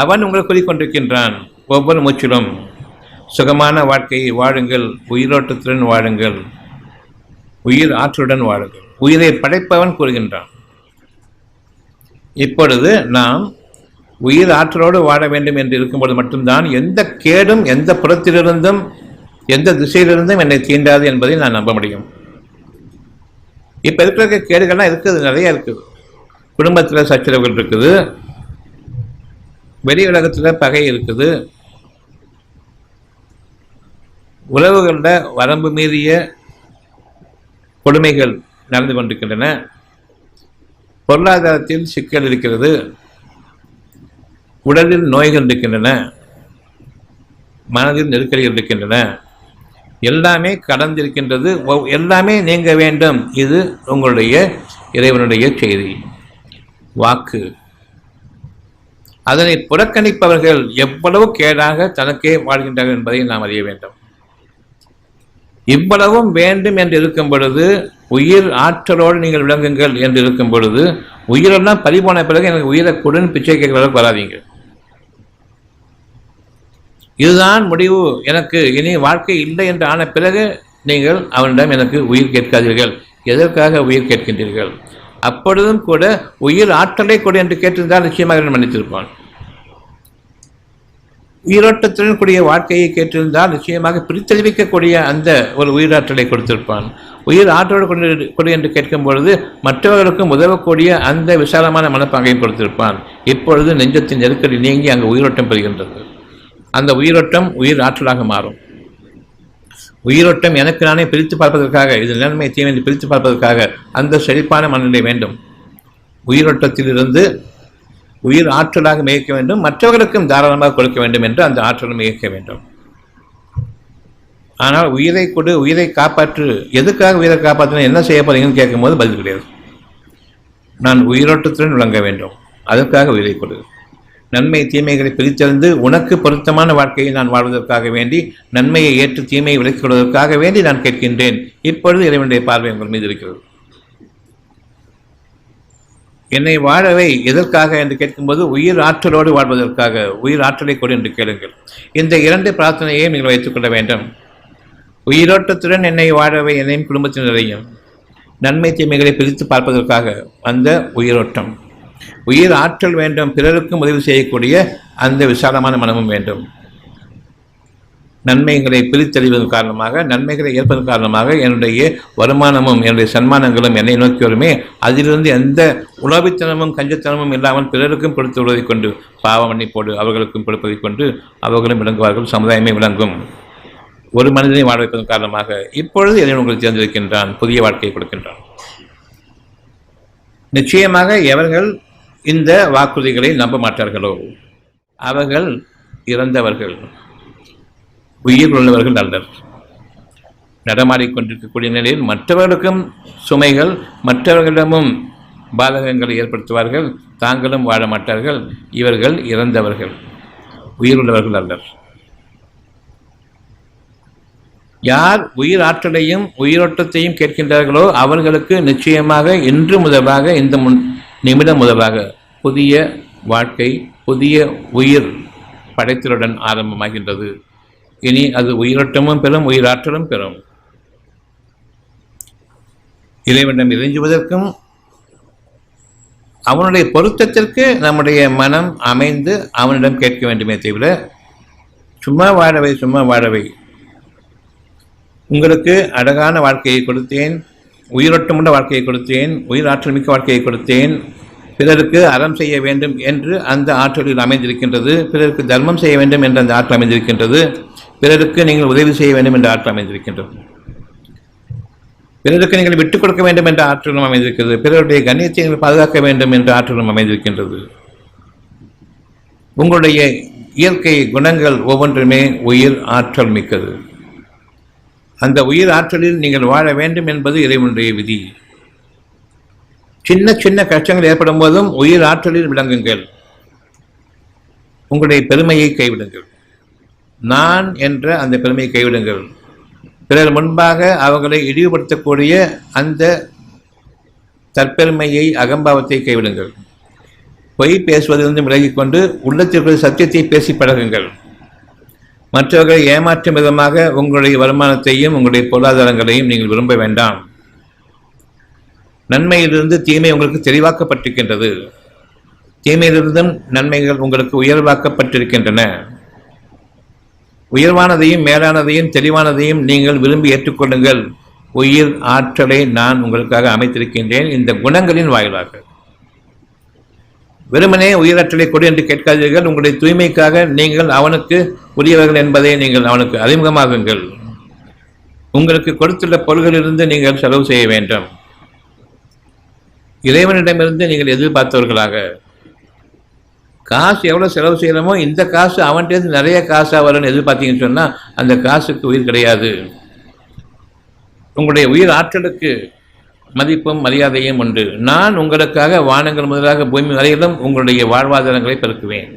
அவன் உங்களை கூறிக்கொண்டிருக்கின்றான் ஒவ்வொரு மூச்சிலும் சுகமான வாழ்க்கையை வாழுங்கள் உயிரோட்டத்துடன் வாழுங்கள் உயிர் ஆற்றலுடன் வாழுங்கள். உயிரை படைப்பவன் கூறுகின்றான். இப்பொழுது நாம் உயிர் ஆற்றலோடு வாழ வேண்டும் என்று இருக்கும்போது மட்டும்தான் எந்த கேடும் எந்த புறத்திலிருந்தும் எந்த திசையிலிருந்தும் என்னை தீண்டாது என்பதை நான் நம்ப முடியும். இப்போ இருக்கிற கேடுகள்லாம் இருக்குது நிறையா இருக்குது. குடும்பத்தில் சச்சரவுகள் இருக்குது. வெளி உலகத்தில் பகை இருக்குது. உறவுகளில் வரம்பு மீறிய கொடுமைகள் நடந்து கொண்டிருக்கின்றன. பொருளாதாரத்தில் சிக்கல் இருக்கிறது. உடலில் நோய்கள் இருக்கின்றன. மனதில் நெருக்கடிகள் இருக்கின்றன. எல்லாமே கடந்திருக்கின்றது. ஒவ்- எல்லாமே நீங்க வேண்டும். இது உங்களுடைய இறைவனுடைய செய்தி. வாக்கு. அதனை புறக்கணிப்பவர்கள் எவ்வளவு கேடாக தனக்கே வாழ்கின்றார்கள் என்பதை நாம் அறிய வேண்டும். இவ்வளவும் வேண்டும் என்று இருக்கும் பொழுது உயிர் ஆற்றலோடு நீங்கள் விளங்குங்கள் என்று இருக்கும் பொழுது உயிரெல்லாம் பறிபோன பிறகு எனக்கு உயிரை கொடுன்னு பிச்சை கேட்கிற அளவுக்கு வராதீங்க. இதுதான் முடிவு. எனக்கு இனி வாழ்க்கை இல்லை என்று ஆன பிறகு நீங்கள் அவனிடம் எனக்கு உயிர் கேட்காதீர்கள். எதற்காக உயிர் கேட்கின்றீர்கள்? அப்பொழுதும் கூட உயிர் ஆற்றலை கொடு என்று கேட்டிருந்தால் நிச்சயமாக மன்னித்திருப்பான். உயிரோட்டத்துடன் கூடிய வாழ்க்கையை கேட்டிருந்தால் நிச்சயமாக பிரித்தெளிவிக்கக்கூடிய அந்த ஒரு உயிராற்றலை கொடுத்திருப்பான். உயிர் ஆற்றோடு கொண்டு கொடு என்று கேட்கும் பொழுது மற்றவர்களுக்கும் உதவக்கூடிய அந்த விசாலமான மனப்பாங்கையும் கொடுத்திருப்பான். இப்பொழுது நெஞ்சத்தின் நெருக்கடி நீங்கி அங்கு உயிரோட்டம் பெறுகின்றது. அந்த உயிரோட்டம் உயிர் ஆற்றலாக மாறும். உயிரோட்டம் எனக்கு நானே பிரித்து பார்ப்பதற்காக இது நிலைமை தீமை பிரித்து பார்ப்பதற்காக அந்த செழிப்பான மனநிலை வேண்டும். உயிரோட்டத்திலிருந்து உயிர் ஆற்றலாக மிகைக்க வேண்டும் மற்றவர்களுக்கும் தாராளமாக கொடுக்க வேண்டும் என்று அந்த ஆற்றலும் மிகைக்க வேண்டும். ஆனால் உயிரை கொடு உயிரை காப்பாற்று எதுக்காக உயிரை காப்பாற்றணும் என்ன செய்ய போறீங்கன்னு கேட்கும்போது பதில் கிடையாது. நான் உயிரோட்டத்துடன் விளங்க வேண்டும். அதற்காக உயிரை கொடு. நன்மை தீமைகளை பிரித்தறிந்து உனக்கு பொருத்தமான வாழ்க்கையை நான் வாழ்வதற்காக வேண்டி நன்மையை ஏற்று தீமையை விலக்கிக் கொள்வதற்காக வேண்டி நான் கேட்கின்றேன். இப்பொழுது இறைவனுடைய பார்வை உங்கள் மீது இருக்கிறது. என்னை வாழவை எதற்காக என்று கேட்கும்போது உயிர் ஆற்றலோடு வாழ்வதற்காக உயிர் ஆற்றலை கொடு என்று கேளுங்கள். இந்த இரண்டு பிரார்த்தனையையும் நீங்கள் வைத்துக்கொள்ள வேண்டும். உயிரோட்டத்துடன் என்னை வாழவை என்னையும் குடும்பத்தினரையும் நன்மை தீமைகளை பிரித்து பார்ப்பதற்காக அந்த உயிரோட்டம். உயிர் ஆற்றல் வேண்டும் பிறருக்கும் உதவி செய்யக்கூடிய அந்த விசாலமான மனமும் வேண்டும். நன்மைகளை பிரித்தறிவதன் காரணமாக நன்மைகளை ஏற்பதன் காரணமாக என்னுடைய வருமானமும் என்னுடைய சன்மானங்களும் என்னை நோக்கி வருமே அதிலிருந்து எந்த உலாபித்தனமும் கஞ்சத்தனமும் இல்லாமல் பிறருக்கும் கொடுத்து விடுவதைக் கொண்டு பாவ மன்னிப்போடு அவர்களுக்கும் கொடுப்பதைக் கொண்டு அவர்களும் விளங்குவார்கள் சமுதாயமே விளங்கும். ஒரு மனிதனை வாழ வைப்பதன் காரணமாக இப்பொழுது இறைவன் உங்களுக்கு தேர்ந்தெடுக்கின்றான் புதிய வாழ்க்கையை கொடுக்கின்றான். நிச்சயமாக எவர்கள் இந்த வாக்குறுதிகளை நம்ப மாட்டார்களோ? அவர்கள் இறந்தவர்கள். உயிர் உள்ளவர்கள் அல்லர் நடமாடிக்கொண்டிருக்கக்கூடிய நிலையில் மற்றவர்களுக்கும் சுமைகள் மற்றவர்களிடமும் பாதகங்களை ஏற்படுத்துவார்கள். தாங்களும் வாழ மாட்டார்கள். இவர்கள் இறந்தவர்கள். உயிருள்ளவர்கள் அல்லர். யார் உயிர் ஆற்றலையும் உயிரோட்டத்தையும் கேட்கின்றார்களோ அவர்களுக்கு நிச்சயமாக இன்று முதலாக இந்த முன் நிமிடம் முதலாக புதிய வாழ்க்கை புதிய உயிர் படைத்தலுடன் ஆரம்பமாகின்றது. இனி அது உயிரோட்டமும் பெறும் உயிராற்றலும் பெறும். இறைவனிடம் இறைஞ்சுவதற்கும் அவனுடைய பொருத்தத்திற்கு நம்முடைய மனம் அமைந்து அவனிடம் கேட்க வேண்டுமே தவிர சும்மா வாழவை சும்மா வாழவை. உங்களுக்கு அழகான வாழ்க்கையை கொடுத்தேன் உயிரோட்டமுள்ள வாழ்க்கையை கொடுத்தேன் உயிர் ஆற்றல் மிக்க வாழ்க்கையை கொடுத்தேன் பிறருக்கு அறம் செய்ய வேண்டும் என்று அந்த ஆற்றலில் அமைந்திருக்கின்றது பிறருக்கு தர்மம் செய்ய வேண்டும் என்று அந்த ஆற்றல் அமைந்திருக்கின்றது. பிறருக்கு நீங்கள் உதவி செய்ய வேண்டும் என்ற ஆற்றல் அமைந்திருக்கின்றது. பிறருக்கு நீங்கள் விட்டுக் கொடுக்க வேண்டும் என்ற ஆற்றலும் அமைந்திருக்கிறது. பிறருடைய கண்ணியத்தை நீங்கள் பாதுகாக்க வேண்டும் என்ற ஆற்றலும் அமைந்திருக்கின்றது. உங்களுடைய இயற்கை குணங்கள் ஒவ்வொன்றுமே உயிர் ஆற்றல் மிக்கது. அந்த உயிர் ஆற்றலில் நீங்கள் வாழ வேண்டும் என்பது இறைவனுடைய விதி. சின்ன சின்ன கஷ்டங்கள் ஏற்படும் போதும் உயிர் ஆற்றலில் விளங்குங்கள். உங்களுடைய பெருமையை கைவிடுங்கள். நான் என்ற அந்த பெருமையை கைவிடுங்கள். பிறர் முன்பாக அவர்களை இழிவுபடுத்தக்கூடிய அந்த தற்பெருமையை அகம்பாவத்தை கைவிடுங்கள். பொய் பேசுவதிலிருந்து விலகிக்கொண்டு உள்ளத்திற்குள் சத்தியத்தை பேசி பழகுங்கள். மற்றவர்களை ஏமாற்றும் விதமாக உங்களுடைய வருமானத்தையும் உங்களுடைய பொருளாதாரங்களையும் நீங்கள் விரும்ப வேண்டாம். நன்மையிலிருந்து தீமை உங்களுக்கு தெளிவாக்கப்பட்டிருக்கின்றது. தீமையிலிருந்தும் நன்மைகள் உங்களுக்கு உயர்வாக்கப்பட்டிருக்கின்றன. உயர்வானதையும் மேலானதையும் தெளிவானதையும் நீங்கள் விரும்பி ஏற்றுக்கொள்ளுங்கள். உயிர் ஆற்றலை நான் உங்களுக்காக அமைத்திருக்கின்றேன். இந்த குணங்களின் வாயிலாக. வெறுமனே உயிராற்றலை கொடு என்று கேட்காதீர்கள். உங்களுடைய தூய்மைக்காக நீங்கள் அவனுக்கு உரியவர்கள் என்பதை நீங்கள் அவனுக்கு அறிமுகமாகுங்கள் உங்களுக்கு கொடுத்துள்ள பொருள்களிலிருந்து நீங்கள் செலவு செய்ய வேண்டும். இறைவனிடமிருந்து நீங்கள் எதிர்பார்த்தவர்களாக. காசு எவ்வளோ செலவு செய்கிறோமோ இந்த காசு அவன்கிட்ட நிறைய காசாக வரும்னு எதிர்பார்த்தீங்கன்னு சொன்னால் அந்த காசுக்கு உயிர் கிடையாது. உங்களுடைய உயிர் ஆற்றலுக்கு மதிப்பும் மரியாதையும் உண்டு. நான் உங்களுக்காக வானங்கள் முதலாக பூமி வரையிலும் உங்களுடைய வாழ்வாதாரங்களை பெருக்குவேன்.